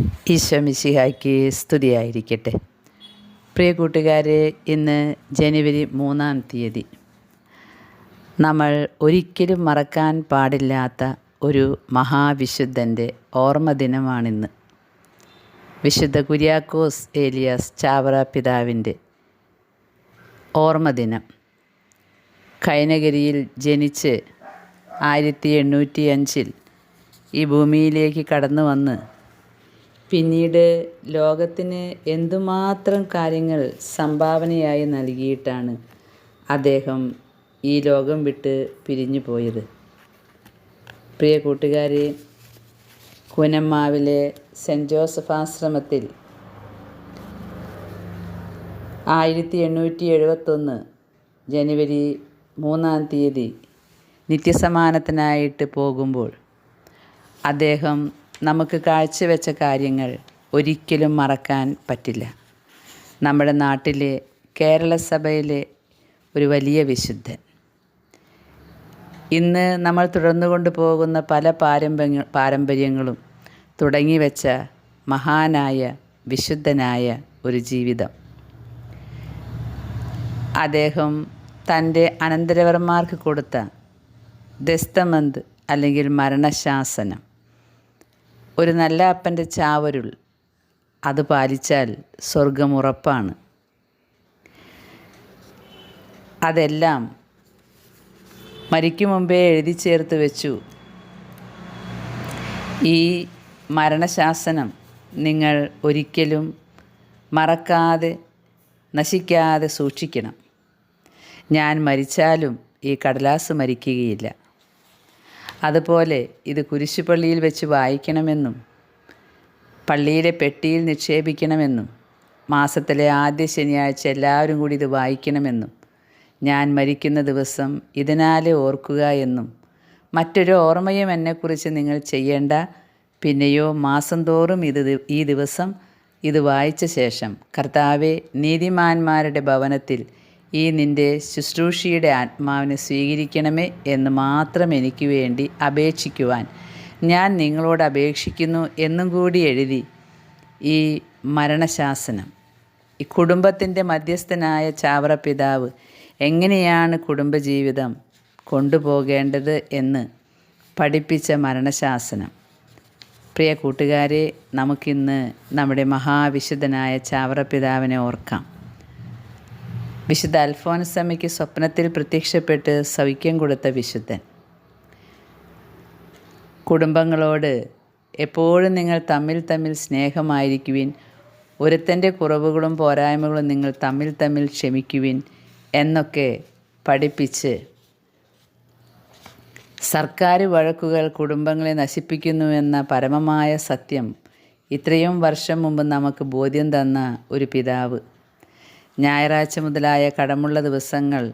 ഈശോ മിശിഹായ്ക്ക് സ്തുതിയായിരിക്കട്ടെ. പ്രിയ കൂട്ടുകാരെ ഇന്ന് ജനുവരി മൂന്നാം തീയതി. നമ്മൾ ഒരിക്കലും മറക്കാൻ പാടില്ലാത്ത ഒരു മഹാവിശുദ്ധന്റെ ഓർമ്മ ദിനമാണിന്ന്. വിശുദ്ധ കുര്യാക്കോസ് ഏലിയാസ് ചാവറ പിതാവിന്റെ ഓർമ്മ ദിനം. കൈനഗിരിയിൽ ജനിച്ച് ആയിരത്തി എണ്ണൂറ്റി അഞ്ചിൽ ഈ ഭൂമിയിലേക്ക് കടന്നു വന്ന് പിന്നീട് ലോകത്തിന് എന്തുമാത്രം കാര്യങ്ങൾ സംഭാവനയായി നൽകിയിട്ടാണ് അദ്ദേഹം ഈ ലോകം വിട്ട് പിരിഞ്ഞു പോയത്. പ്രിയ കൂട്ടുകാരെ കൂനമ്മാവിലെ സെന്റ് ജോസഫ് ആശ്രമത്തിൽ ആയിരത്തി എണ്ണൂറ്റി എഴുപത്തൊന്ന് ജനുവരി മൂന്നാം തീയതി നിത്യസമാനത്തിനായിട്ട് പോകുമ്പോൾ അദ്ദേഹം നമുക്ക് കാഴ്ചവെച്ച കാര്യങ്ങൾ ഒരിക്കലും മറക്കാൻ പറ്റില്ല. നമ്മുടെ നാട്ടിലെ കേരള സഭയിലെ ഒരു വലിയ വിശുദ്ധൻ. ഇന്ന് നമ്മൾ തുടർന്നു കൊണ്ടുപോകുന്ന പല പാരമ്പര്യ പാരമ്പര്യങ്ങളും തുടങ്ങി വെച്ച മഹാനായ വിശുദ്ധനായ ഒരു ജീവിതം. അദ്ദേഹം തന്റെ അനന്തരവർമാർക്ക് കൊടുത്ത ദസ്തമന്ത് അല്ലെങ്കിൽ മരണശാസനം ഒരു നല്ല അപ്പന്റെ ചാവരുൾ അത് പാലിച്ചാൽ സ്വർഗം ഉറപ്പാണ്. അതെല്ലാം മരിക്കും മുമ്പേ എഴുതി ചേർത്ത് വെച്ചു. ഈ മരണശാസനം നിങ്ങൾ ഒരിക്കലും മറക്കാതെ നശിക്കാതെ സൂക്ഷിക്കണം. ഞാൻ മരിച്ചാലും ഈ കടലാസ് മരിക്കുകയില്ല. അതുപോലെ ഇത് കുരിശുപള്ളിയിൽ വെച്ച് വായിക്കണമെന്നും പള്ളിയിലെ പെട്ടിയിൽ നിക്ഷേപിക്കണമെന്നും മാസത്തിലെ ആദ്യ ശനിയാഴ്ച എല്ലാവരും കൂടി ഇത് വായിക്കണമെന്നും ഞാൻ മരിക്കുന്ന ദിവസം ഇതിനാലെ ഓർക്കുക എന്നും മറ്റൊരു ഓർമ്മയും എന്നെക്കുറിച്ച് നിങ്ങൾ ചെയ്യേണ്ട പിന്നെയോ മാസം തോറും ഇത് ഈ ദിവസം ഇത് വായിച്ച ശേഷം കർത്താവെ നീതിമാന്മാരുടെ ഭവനത്തിൽ ഈ നിന്റെ ശുശ്രൂഷയുടെ ആത്മാവിനെ സ്വീകരിക്കണമേ എന്ന് മാത്രം എനിക്ക് വേണ്ടി അപേക്ഷിക്കുവാൻ ഞാൻ നിങ്ങളോട് അപേക്ഷിക്കുന്നു എന്നും കൂടി എഴുതി ഈ മരണശാസനം. ഈ കുടുംബത്തിന്റെ മധ്യസ്ഥനായ ചാവറ പിതാവ് എങ്ങനെയാണ് കുടുംബജീവിതം കൊണ്ടുപോകേണ്ടത് എന്ന് പഠിപ്പിച്ച മരണശാസനം. പ്രിയ കൂട്ടുകാരെ നമുക്കിന്ന് നമ്മുടെ മഹാവിശുദ്ധനായ ചാവറ പിതാവിനെ ഓർക്കാം. വിശുദ്ധ അൽഫോൻസമ്മയ്ക്ക് സ്വപ്നത്തിൽ പ്രത്യക്ഷപ്പെട്ട് സൗഖ്യം കൊടുത്ത വിശുദ്ധൻ. കുടുംബങ്ങളോട് എപ്പോഴും നിങ്ങൾ തമ്മിൽ തമ്മിൽ സ്നേഹമായിരിക്കുവിൻ. ഒരുത്തന്റെ കുറവുകളും പോരായ്മകളും നിങ്ങൾ തമ്മിൽ തമ്മിൽ ക്ഷമിക്കുവിൻ എന്നൊക്കെ പഠിപ്പിച്ച് സർക്കാർ വഴക്കുകൾ കുടുംബങ്ങളെ നശിപ്പിക്കുന്നുവെന്ന പരമമായ സത്യം ഇത്രയും വർഷം മുമ്പ് നമുക്ക് ബോധ്യം തന്ന ഒരു പിതാവ്. ഞായറാഴ്ച മുതലായ കടമുള്ള ദിവസങ്ങൾ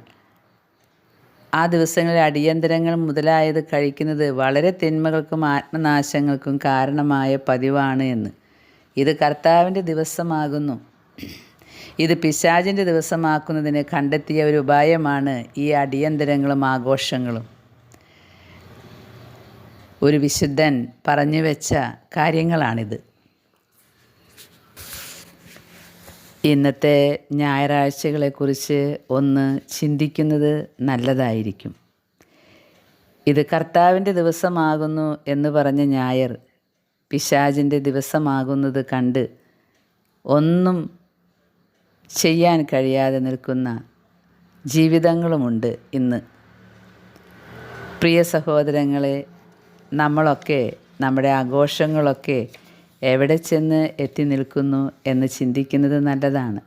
ആ ദിവസങ്ങളിൽ അടിയന്തരങ്ങൾ മുതലായത് കഴിക്കുന്നത് വളരെ തിന്മകൾക്കും ആത്മനാശങ്ങൾക്കും കാരണമായ പതിവാണ് എന്ന്. ഇത് കർത്താവിന്റെ ദിവസമാകുന്നു. ഇത് പിശാചിന്റെ ദിവസമാക്കുന്നതിന് കണ്ടെത്തിയ ഒരു ഉപായമാണ് ഈ അടിയന്തരങ്ങളും ആഘോഷങ്ങളും. ഒരു വിശുദ്ധൻ പറഞ്ഞു വെച്ച കാര്യങ്ങളാണിത്. ഇന്നത്തെ ഞായറാഴ്ചകളെക്കുറിച്ച് ഒന്ന് ചിന്തിക്കുന്നത് നല്ലതായിരിക്കും. ഇത് കർത്താവിന്റെ ദിവസമാകുന്നു എന്ന് പറഞ്ഞ ഞായർ പിശാചിന്റെ ദിവസമാകുന്നത് കണ്ട് ഒന്നും ചെയ്യാൻ കഴിയാതെ നിൽക്കുന്ന ജീവിതങ്ങളുമുണ്ട് ഇന്ന്. പ്രിയ സഹോദരങ്ങളെ നമ്മളൊക്കെ നമ്മുടെ ആഘോഷങ്ങളൊക്കെ എവിടെ ചെന്ന് എത്തി നിൽക്കുന്നു എന്ന് ചിന്തിക്കുന്നത് നല്ലതാണ്.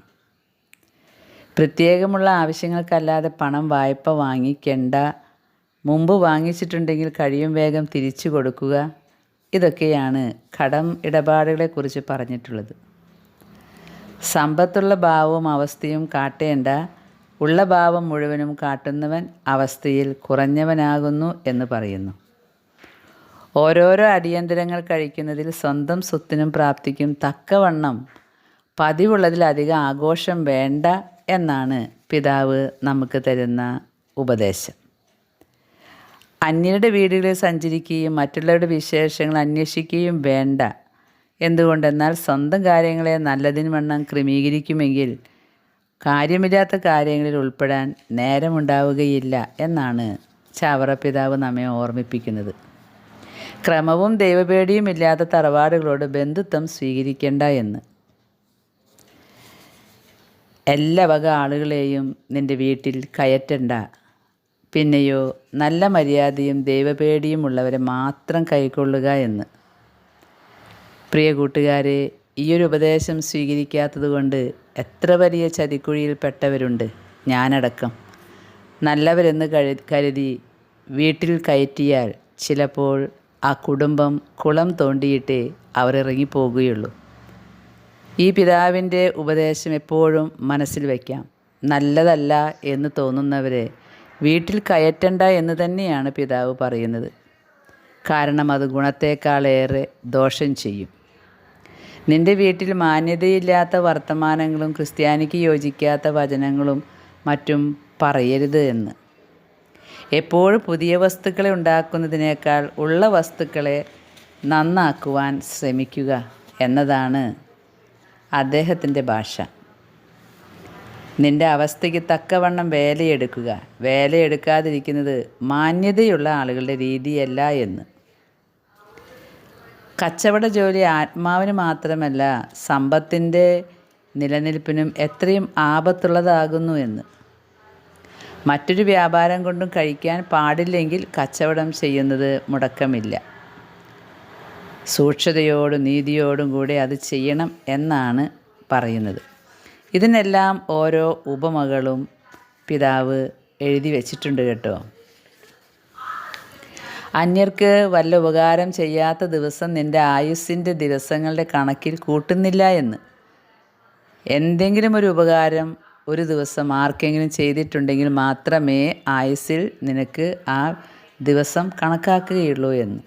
പ്രത്യേകമുള്ള ആവശ്യങ്ങൾക്കല്ലാതെ പണം വായ്പ വാങ്ങിക്കേണ്ട മുമ്പ് വാങ്ങിച്ചിട്ടുണ്ടെങ്കിൽ കഴിയും വേഗം തിരിച്ചു കൊടുക്കുക ഇതൊക്കെയാണ് കടം ഇടപാടുകളെക്കുറിച്ച് പറഞ്ഞിട്ടുള്ളത്. സമ്പത്തുള്ള ഭാവവും അവസ്ഥയും കാട്ടേണ്ട ഉള്ള ഭാവം മുഴുവനും കാട്ടുന്നവൻ അവസ്ഥയിൽ കുറഞ്ഞവനാകുന്നു എന്ന് പറയുന്നു. ഓരോരോ അടിയന്തരങ്ങൾ കഴിക്കുന്നതിൽ സ്വന്തം സ്വത്തിനും പ്രാപ്തിക്കും തക്കവണ്ണം പതിവുള്ളതിലധികം ആഘോഷം വേണ്ട എന്നാണ് പിതാവ് നമുക്ക് തരുന്ന ഉപദേശം. അന്യരുടെ വീടുകളിൽ സഞ്ചരിക്കുകയും മറ്റുള്ളവരുടെ വിശേഷങ്ങൾ അന്വേഷിക്കുകയും വേണ്ട. എന്തുകൊണ്ടെന്നാൽ സ്വന്തം കാര്യങ്ങളെ നല്ലതിന് വണ്ണം ക്രമീകരിക്കുമെങ്കിൽ കാര്യമില്ലാത്ത കാര്യങ്ങളിൽ ഉൾപ്പെടാൻ നേരമുണ്ടാവുകയില്ല എന്നാണ് ചാവറ പിതാവ് നമ്മെ ഓർമ്മിപ്പിക്കുന്നത്. ക്രമവും ദൈവപേടിയും ഇല്ലാത്ത തറവാടുകളോട് ബന്ധുത്വം സ്വീകരിക്കേണ്ട എന്ന്. എല്ലാ വക ആളുകളെയും നിന്റെ വീട്ടിൽ കയറ്റണ്ട. പിന്നെയോ നല്ല മര്യാദയും ദൈവപേടിയും ഉള്ളവരെ മാത്രം കൈക്കൊള്ളുക എന്ന്. പ്രിയ കൂട്ടുകാരെ ഒരു ഉപദേശം സ്വീകരിക്കാത്തത് കൊണ്ട് എത്ര വലിയ ചതിക്കുഴിയിൽപ്പെട്ടവരുണ്ട് ഞാനടക്കം. നല്ലവരെന്ന് കരുതി വീട്ടിൽ കയറ്റിയാൽ ചിലപ്പോൾ ആ കുടുംബം കുളം തോണ്ടിയിട്ടേ അവരിറങ്ങിപ്പോകുകയുള്ളൂ ഈ പിതാവിന്റെ ഉപദേശം എപ്പോഴും മനസ്സിൽ വയ്ക്കാം. നല്ലതല്ല എന്ന് തോന്നുന്നവരെ വീട്ടിൽ കയറ്റണ്ട എന്ന് തന്നെയാണ് പിതാവ് പറയുന്നത്. കാരണം അത് ഗുണത്തേക്കാളേറെ ദോഷം ചെയ്യും. നിന്റെ വീട്ടിൽ മാന്യതയില്ലാത്ത വർത്തമാനങ്ങളും ക്രിസ്ത്യാനിക്ക് യോജിക്കാത്ത വചനങ്ങളും മറ്റും പറയരുത് എന്ന്. എപ്പോഴും പുതിയ വസ്തുക്കളെ ഉണ്ടാക്കുന്നതിനേക്കാൾ ഉള്ള വസ്തുക്കളെ നന്നാക്കുവാൻ ശ്രമിക്കുക എന്നതാണ് അദ്ദേഹത്തിന്റെ ഭാഷ. നിന്റെ അവസ്ഥയ്ക്ക് തക്കവണ്ണം വേലയെടുക്കുക. വേലയെടുക്കാതിരിക്കുന്നത് മാന്യതയുള്ള ആളുകളുടെ രീതിയല്ല എന്ന്. കച്ചവട ജോലി ആത്മാവിന് മാത്രമല്ല സമ്പത്തിന്റെ നിലനിൽപ്പിനും എത്രയും ആപത്തുള്ളതാകുന്നു എന്ന്. മറ്റൊരു വ്യാപാരം കൊണ്ടും കഴിക്കാൻ പാടില്ലെങ്കിൽ കച്ചവടം ചെയ്യുന്നത് മുടക്കമില്ല. സൂക്ഷ്മതയോടും നീതിയോടും കൂടി അത് ചെയ്യണം എന്നാണ് പറയുന്നത്. ഇതിനെല്ലാം ഓരോ ഉപമകളും പിതാവ് എഴുതി വച്ചിട്ടുണ്ട് കേട്ടോ. അന്യർക്ക് വല്ല ഉപകാരം ചെയ്യാത്ത ദിവസം നിന്റെ ആയുസ്സിന്റെ ദിവസങ്ങളുടെ കണക്കിൽ കൂട്ടുന്നില്ല എന്ന്. എന്തെങ്കിലും ഒരു ഉപകാരം ഒരു ദിവസം ആർക്കെങ്കിലും ചെയ്തിട്ടുണ്ടെങ്കിൽ മാത്രമേ ആയുസ്സിൽ നിനക്ക് ആ ദിവസം കണക്കാക്കുകയുള്ളൂ എന്ന്.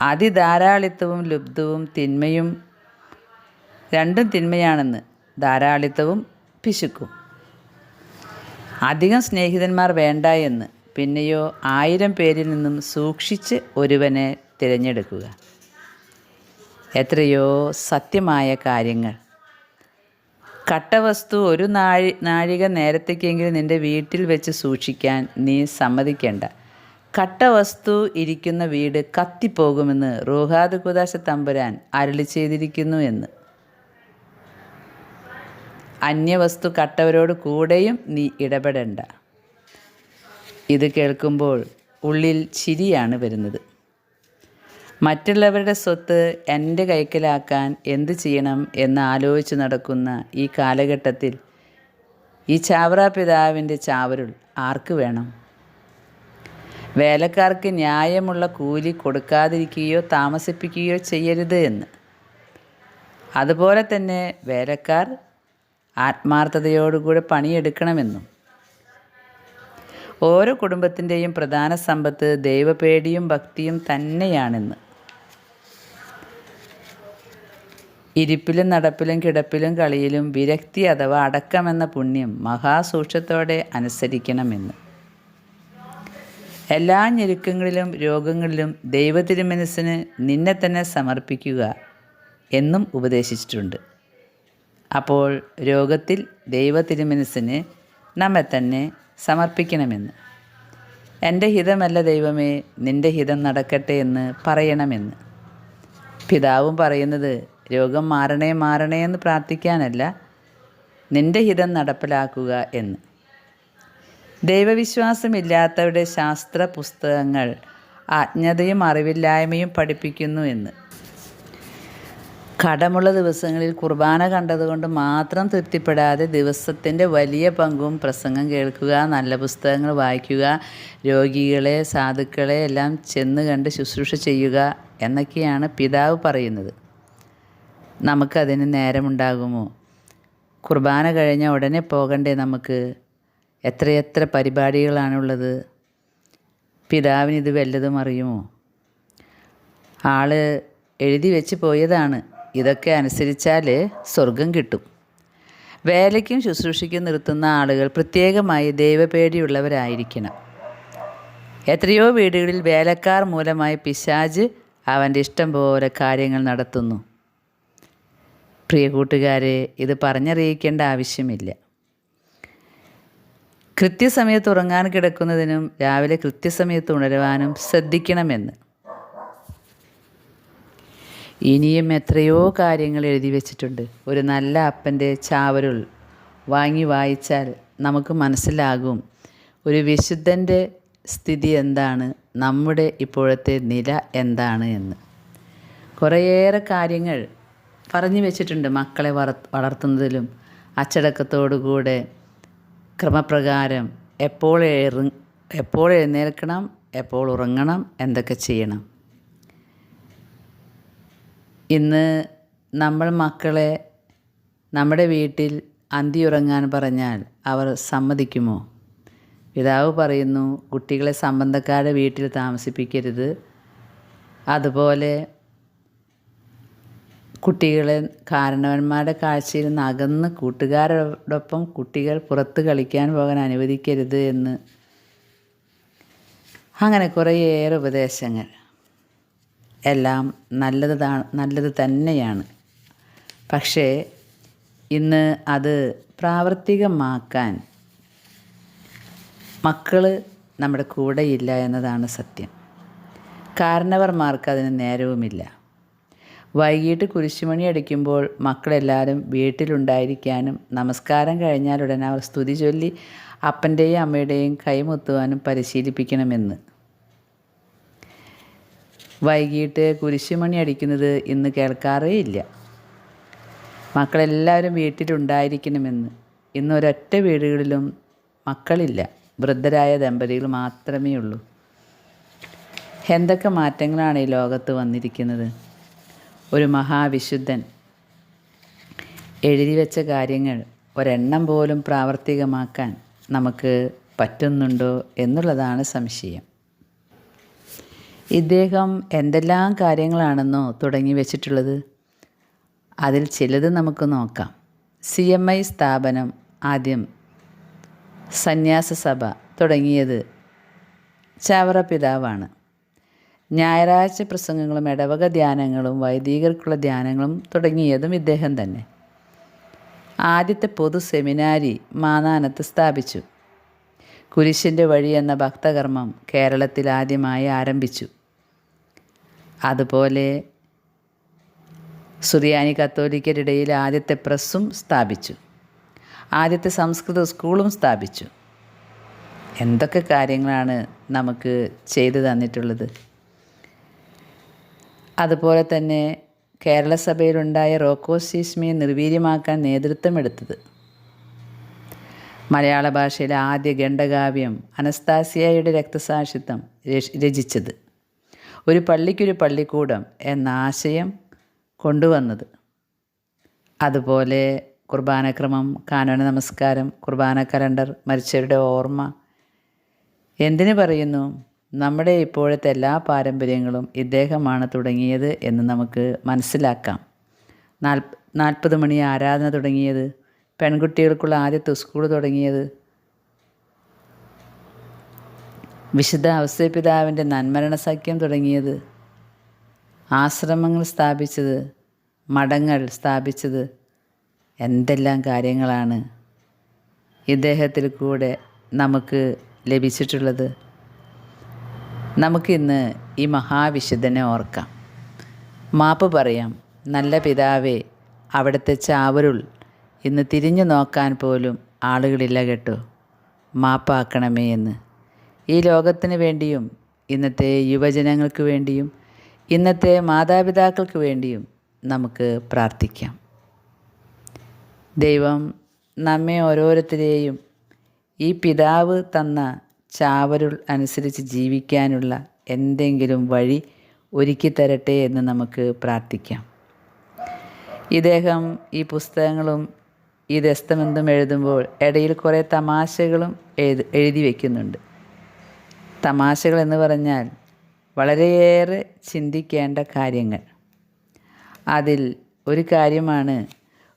അതിധാരാളിത്വവും ലുബ്ധവും തിന്മയും രണ്ടും തിന്മയാണെന്ന് ധാരാളിത്വവും പിശുക്കും. അധികം സ്നേഹിതന്മാർ വേണ്ട എന്ന് പിന്നെയോ ആയിരം പേരിൽ നിന്നും സൂക്ഷിച്ച് ഒരുവനെ തിരഞ്ഞെടുക്കുക. എത്രയോ സത്യമായ കാര്യങ്ങൾ. കട്ടവസ്തു ഒരു നാഴി നാഴിക നേരത്തേക്കെങ്കിലും നിന്റെ വീട്ടിൽ വെച്ച് സൂക്ഷിക്കാൻ നീ സമ്മതിക്കേണ്ട. കട്ടവസ്തു ഇരിക്കുന്ന വീട് കത്തിപ്പോകുമെന്ന് റോഹാദ് കുദാശ തമ്പുരാൻ അരളി ചെയ്തിരിക്കുന്നു എന്ന്. അന്യവസ്തു കട്ടവരോട് കൂടെയും നീ ഇടപെടേണ്ട. ഇത് കേൾക്കുമ്പോൾ ഉള്ളിൽ ചിരിയാണ് വരുന്നത്. മറ്റുള്ളവരുടെ സ്വത്ത് എന്റെ കൈക്കലാക്കാൻ എന്ത് ചെയ്യണം എന്ന് ആലോചിച്ച് നടക്കുന്ന ഈ കാലഘട്ടത്തിൽ ഈ ചാവറ പിതാവിന്റെ ചാവരുൾ ആർക്ക് വേണം? വേലക്കാർക്ക് ന്യായമുള്ള കൂലി കൊടുക്കാതിരിക്കുകയോ താമസിപ്പിക്കുകയോ ചെയ്യരുത് എന്ന്. അതുപോലെ തന്നെ വേലക്കാർ ആത്മാർത്ഥതയോടുകൂടെ പണിയെടുക്കണമെന്നും. ഓരോ കുടുംബത്തിന്റെയും പ്രധാന സമ്പത്ത് ദൈവപേടിയും ഭക്തിയും തന്നെയാണെന്ന്. ഇരിപ്പിലും നടപ്പിലും കിടപ്പിലും കളിയിലും വിരക്തി അഥവാ അടക്കമെന്ന പുണ്യം മഹാസൂക്ഷത്തോടെ അനുസരിക്കണമെന്ന്. എല്ലാ ഞെരുക്കങ്ങളിലും രോഗങ്ങളിലും ദൈവതിരുമനസ്സിന് നിന്നെ തന്നെ സമർപ്പിക്കുക എന്നും ഉപദേശിച്ചിട്ടുണ്ട്. അപ്പോൾ രോഗത്തിൽ ദൈവതിരുമനസ്സിന് നമ്മെ തന്നെ സമർപ്പിക്കണമെന്ന്. എന്റെ ഹിതമല്ല ദൈവമേ നിന്റെ ഹിതം നടക്കട്ടെ എന്ന് പറയണമെന്ന്. പിതാവും പറയുന്നത് രോഗം മാറണേ മാറണേ എന്ന് പ്രാർത്ഥിക്കാനല്ല നിന്റെ ഹിതം നടപ്പിലാക്കുക എന്ന്. ദൈവവിശ്വാസമില്ലാത്തവരുടെ ശാസ്ത്ര പുസ്തകങ്ങൾ അജ്ഞതയും അറിവില്ലായ്മയും പഠിപ്പിക്കുന്നു എന്ന്. കടമുള്ള ദിവസങ്ങളിൽ കുർബാന കണ്ടതുകൊണ്ട് മാത്രം തൃപ്തിപ്പെടാതെ ദിവസത്തിന്റെ വലിയ പങ്കും പ്രസംഗം കേൾക്കുക നല്ല പുസ്തകങ്ങൾ വായിക്കുക രോഗികളെ സാധുക്കളെ എല്ലാം ചെന്ന് കണ്ട് ശുശ്രൂഷ ചെയ്യുക എന്നൊക്കെയാണ് പിതാവ് പറയുന്നത്. നമുക്കതിന് നേരമുണ്ടാകുമോ? കുർബാന കഴിഞ്ഞ ഉടനെ പോകണ്ടേ നമുക്ക്? എത്രയെത്ര പരിപാടികളാണുള്ളത്? പിതാവിന് ഇത് വല്ലതും അറിയുമോ? ആൾ എഴുതി വെച്ച് പോയതാണ്. ഇതൊക്കെ അനുസരിച്ചാൽ സ്വർഗം കിട്ടും. വേലയ്ക്കും ശുശ്രൂഷയ്ക്കും നിർത്തുന്ന ആളുകൾ പ്രത്യേകമായി ദൈവപേടിയുള്ളവരായിരിക്കണം. എത്രയോ വീടുകളിൽ വേലക്കാർ മൂലമായി പിശാജ് അവന്റെ ഇഷ്ടം പോലെ കാര്യങ്ങൾ നടത്തുന്നു. പ്രിയ കൂട്ടുകാരെ ഇത് പറഞ്ഞറിയിക്കേണ്ട ആവശ്യമില്ല. കൃത്യസമയത്ത് ഉറങ്ങാൻ കിടക്കുന്നതിനും രാവിലെ കൃത്യസമയത്ത് ഉണരുവാനും ശ്രദ്ധിക്കണമെന്ന്. ഇനിയും എത്രയോ കാര്യങ്ങൾ എഴുതി വെച്ചിട്ടുണ്ട്. ഒരു നല്ല അപ്പന്റെ ചാവരുൾ വാങ്ങി വായിച്ചാൽ നമുക്ക് മനസ്സിലാകും ഒരു വിശുദ്ധന്റെ സ്ഥിതി എന്താണ് നമ്മുടെ ഇപ്പോഴത്തെ നില എന്താണ് എന്ന്. കുറേയേറെ കാര്യങ്ങൾ പറഞ്ഞു വെച്ചിട്ടുണ്ട് മക്കളെ വളർ വളർത്തുന്നതിലും അച്ചടക്കത്തോടുകൂടെ ക്രമപ്രകാരം എപ്പോൾ എപ്പോൾ എഴുന്നേൽക്കണം എപ്പോൾ ഉറങ്ങണം എന്തൊക്കെ ചെയ്യണം. ഇന്ന് നമ്മൾ മക്കളെ നമ്മുടെ വീട്ടിൽ അന്തി ഉറങ്ങാൻ പറഞ്ഞാൽ അവർ സമ്മതിക്കുമോ? പിതാവ് പറയുന്നു കുട്ടികളെ സംബന്ധക്കാരുടെ വീട്ടിൽ താമസിപ്പിക്കരുത്. അതുപോലെ കുട്ടികളെ കാരണവന്മാരുടെ കാഴ്ചയിൽ നിന്ന് അകന്ന് കൂട്ടുകാരോടൊപ്പം കുട്ടികൾ പുറത്ത് കളിക്കാൻ പോകാൻ അനുവദിക്കരുത് എന്ന്. അങ്ങനെ കുറേയേറെ ഉപദേശങ്ങൾ. എല്ലാം നല്ലത് നല്ലത് തന്നെയാണ്. പക്ഷേ ഇന്ന് അത് പ്രാവർത്തികമാക്കാൻ മക്കൾ നമ്മുടെ കൂടെയില്ല എന്നതാണ് സത്യം. കാരണവർമാർക്ക് അതിന് നേരവുമില്ല. വൈകിട്ട് കുരിശുമണി അടിക്കുമ്പോൾ മക്കളെല്ലാവരും വീട്ടിലുണ്ടായിരിക്കാനും നമസ്കാരം കഴിഞ്ഞാൽ ഉടനെ അവർ സ്തുതി ചൊല്ലി അപ്പന്റെയും അമ്മയുടെയും കൈമുത്തുവാനും പരിശീലിപ്പിക്കണമെന്ന്. വൈകിട്ട് കുരിശുമണി അടിക്കുന്നത് ഇന്ന് കേൾക്കാറേ ഇല്ല. മക്കളെല്ലാവരും വീട്ടിലുണ്ടായിരിക്കണമെന്ന്. ഇന്ന് ഒരൊറ്റ വീടുകളിലും മക്കളില്ല. വൃദ്ധരായ ദമ്പതികൾ മാത്രമേ ഉള്ളൂ എന്തൊക്കെ മാറ്റങ്ങളാണ് ഈ ലോകത്ത് വന്നിരിക്കുന്നത്? ഒരു മഹാവിശുദ്ധൻ. എഴുതി വെച്ച കാര്യങ്ങൾ ഒരെണ്ണം പോലും പ്രാവർത്തികമാക്കാൻ നമുക്ക് പറ്റുന്നുണ്ടോ എന്നുള്ളതാണ് സംശയം. ഇദ്ദേഹം എന്തെല്ലാം കാര്യങ്ങളാണെന്നോ തുടങ്ങി വെച്ചിട്ടുള്ളത്? അതിൽ ചിലത് നമുക്ക് നോക്കാം. സി എം ഐ സ്ഥാപനം ആദ്യം സന്യാസ സഭ തുടങ്ങിയത് ചാവറ പിതാവാണ്. ഞായറാഴ്ച പ്രസംഗങ്ങളും ഇടവക ധ്യാനങ്ങളും വൈദികർക്കുള്ള ധ്യാനങ്ങളും തുടങ്ങിയതും ഇദ്ദേഹം തന്നെ. ആദ്യത്തെ പൊതു സെമിനാരി മാനാനത്ത് സ്ഥാപിച്ചു. കുരിശിന്റെ വഴി എന്ന ഭക്തകർമ്മം കേരളത്തിൽ ആദ്യമായി ആരംഭിച്ചു. അതുപോലെ സുറിയാനി കത്തോലിക്കരിടയിൽ ആദ്യത്തെ പ്രസ്സും സ്ഥാപിച്ചു. ആദ്യത്തെ സംസ്കൃത സ്കൂളും സ്ഥാപിച്ചു. എന്തൊക്കെ കാര്യങ്ങളാണ് നമുക്ക് ചെയ്തു തന്നിട്ടുള്ളത്? അതുപോലെ തന്നെ കേരളസഭയിലുണ്ടായ റോക്കോ സീസ്മിയെ നിർവീര്യമാക്കാൻ നേതൃത്വമെടുത്തത് മലയാള ഭാഷയിലെ ആദ്യ ഖണ്ഡകാവ്യം അനസ്താസിയയുടെ രക്തസാക്ഷിത്വം രചിച്ചത്. ഒരു പള്ളിക്കൊരു പള്ളിക്കൂടം എന്ന ആശയം കൊണ്ടുവന്നത്. അതുപോലെ കുർബാനക്രമം കാനോന നമസ്കാരം കുർബാന കലണ്ടർ മരിച്ചവരുടെ ഓർമ്മ എന്തിനു പറയുന്നു? നമ്മുടെ ഇപ്പോഴത്തെ എല്ലാ പാരമ്പര്യങ്ങളും ഇദ്ദേഹമാണ് തുടങ്ങിയത് എന്ന് നമുക്ക് മനസ്സിലാക്കാം. നാൽപ് നാൽപ്പത് മണി ആരാധന തുടങ്ങിയത് പെൺകുട്ടികൾക്കുള്ള ആദ്യത്തെ സ്കൂൾ തുടങ്ങിയത് വിശുദ്ധ ഔസേപിതാവിന്റെ നന്മരണ സഖ്യം തുടങ്ങിയത് ആശ്രമങ്ങൾ സ്ഥാപിച്ചത് മഠങ്ങൾ സ്ഥാപിച്ചത് എന്തെല്ലാം കാര്യങ്ങളാണ് ഇദ്ദേഹത്തിൽ കൂടെ നമുക്ക് ലഭിച്ചിട്ടുള്ളത്. നമുക്കിന്ന് ഈ മഹാവിശുദ്ധനെ ഓർക്കാം. മാപ്പ് പറയാം നല്ല പിതാവേ അവിടുത്തെ ചാവരുൾ ഇന്ന് തിരിഞ്ഞു നോക്കാൻ പോലും ആളുകളില്ല കേട്ടോ. മാപ്പാക്കണമേ എന്ന്. ഈ ലോകത്തിന് വേണ്ടിയും ഇന്നത്തെ യുവജനങ്ങൾക്ക് വേണ്ടിയും ഇന്നത്തെ മാതാപിതാക്കൾക്ക് വേണ്ടിയും നമുക്ക് പ്രാർത്ഥിക്കാം. ദൈവം നമ്മെ ഓരോരുത്തരെയും ഈ പിതാവ് തന്ന ചാവരുൾ അനുസരിച്ച് ജീവിക്കാനുള്ള എന്തെങ്കിലും വഴി ഒരുക്കി തരട്ടെ എന്ന് നമുക്ക് പ്രാർത്ഥിക്കാം. ഇദ്ദേഹം ഈ പുസ്തകങ്ങളും ഈ ദസ്തമെന്തും എഴുതുമ്പോൾ ഇടയിൽ കുറേ തമാശകളും എഴുതി എഴുതി വയ്ക്കുന്നുണ്ട് തമാശകൾ എന്ന് പറഞ്ഞാൽ വളരെയേറെ ചിന്തിക്കേണ്ട കാര്യങ്ങൾ. അതിൽ ഒരു കാര്യമാണ്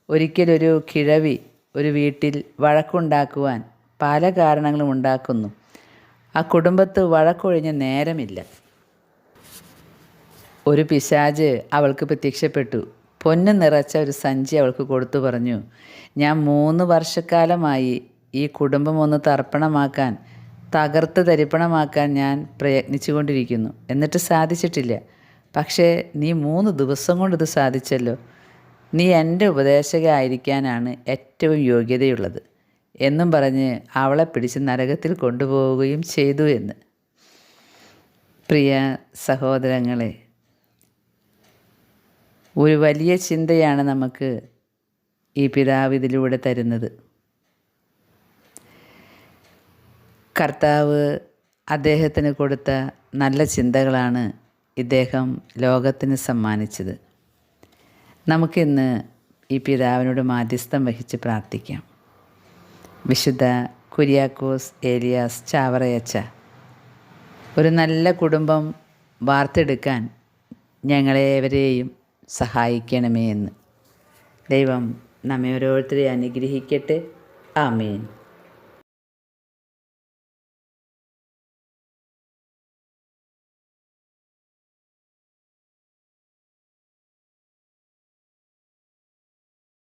ഒരിക്കലൊരു കിഴവി ഒരു വീട്ടിൽ വഴക്കുണ്ടാക്കുവാൻ പല കാരണങ്ങളും ഉണ്ടാക്കുന്നു. ആ കുടുംബത്ത് വഴക്കൊഴിഞ്ഞ നേരമില്ല. ഒരു പിശാജ് അവൾക്ക് പ്രത്യക്ഷപ്പെട്ടു. പൊന്ന് നിറച്ച ഒരു സഞ്ചി അവൾക്ക് കൊടുത്തു പറഞ്ഞു ഞാൻ മൂന്ന് വർഷക്കാലമായി ഈ കുടുംബം ഒന്ന് തർപ്പണമാക്കാൻ തകർത്ത് തരിപ്പണമാക്കാൻ ഞാൻ പ്രയത്നിച്ചുകൊണ്ടിരിക്കുന്നു. എന്നിട്ട് സാധിച്ചിട്ടില്ല. പക്ഷേ നീ മൂന്ന് ദിവസം കൊണ്ട് ഇത് സാധിച്ചല്ലോ. നീ എന്റെ ഉപദേശകയായിരിക്കാനാണ് ഏറ്റവും യോഗ്യതയുള്ളത്. എന്നും പറഞ്ഞ് അവളെ പിടിച്ച് നരകത്തിൽ കൊണ്ടുപോവുകയും ചെയ്തു എന്ന്. പ്രിയ സഹോദരങ്ങളെ ഒരു വലിയ ചിന്തയാണ് നമുക്ക് ഈ പിതാവ് ഇതിലൂടെ തരുന്നത്. കർത്താവ് അദ്ദേഹത്തിന് കൊടുത്ത നല്ല ചിന്തകളാണ് ഇദ്ദേഹം ലോകത്തിന് സമ്മാനിച്ചത്. നമുക്കിന്ന് ഈ പിതാവിനോട് മാധ്യസ്ഥം വഹിച്ച് പ്രാർത്ഥിക്കാം. വിശുദ്ധ കുര്യാക്കോസ് ഏലിയാസ് ചാവറയച്ച ഒരു നല്ല കുടുംബം വാർത്തെടുക്കാൻ ഞങ്ങളേവരെയും സഹായിക്കണമേ എന്ന്. ദൈവം നമ്മെ ഓരോരുത്തരെയും അനുഗ്രഹിക്കട്ടെ. ആമേൻ.